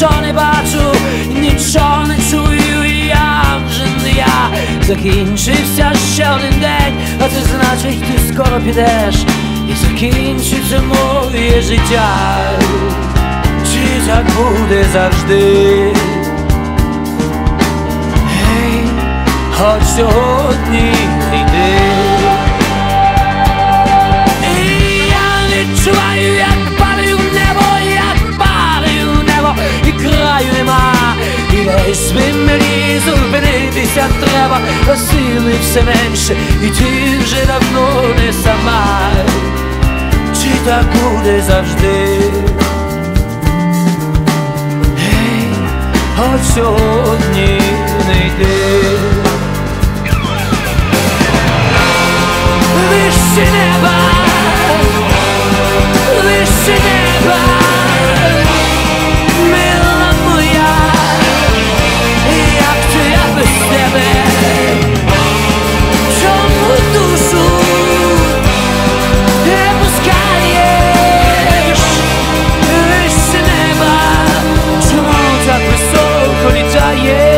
Niczony baczu, niczony czuju i ja Brzydny ja, za kinczy wciąż się ten dzień A co znaczy ty skoro pijesz I za kinczy co Czy tak zawsze Hej, chodź od dni Idę I ja nie czuwaj jak ще й свим мрій зупинитися треба, а сили все менше, і ти вже давно не сама, чи так буде завжди? Гей, от сьогодні. yeah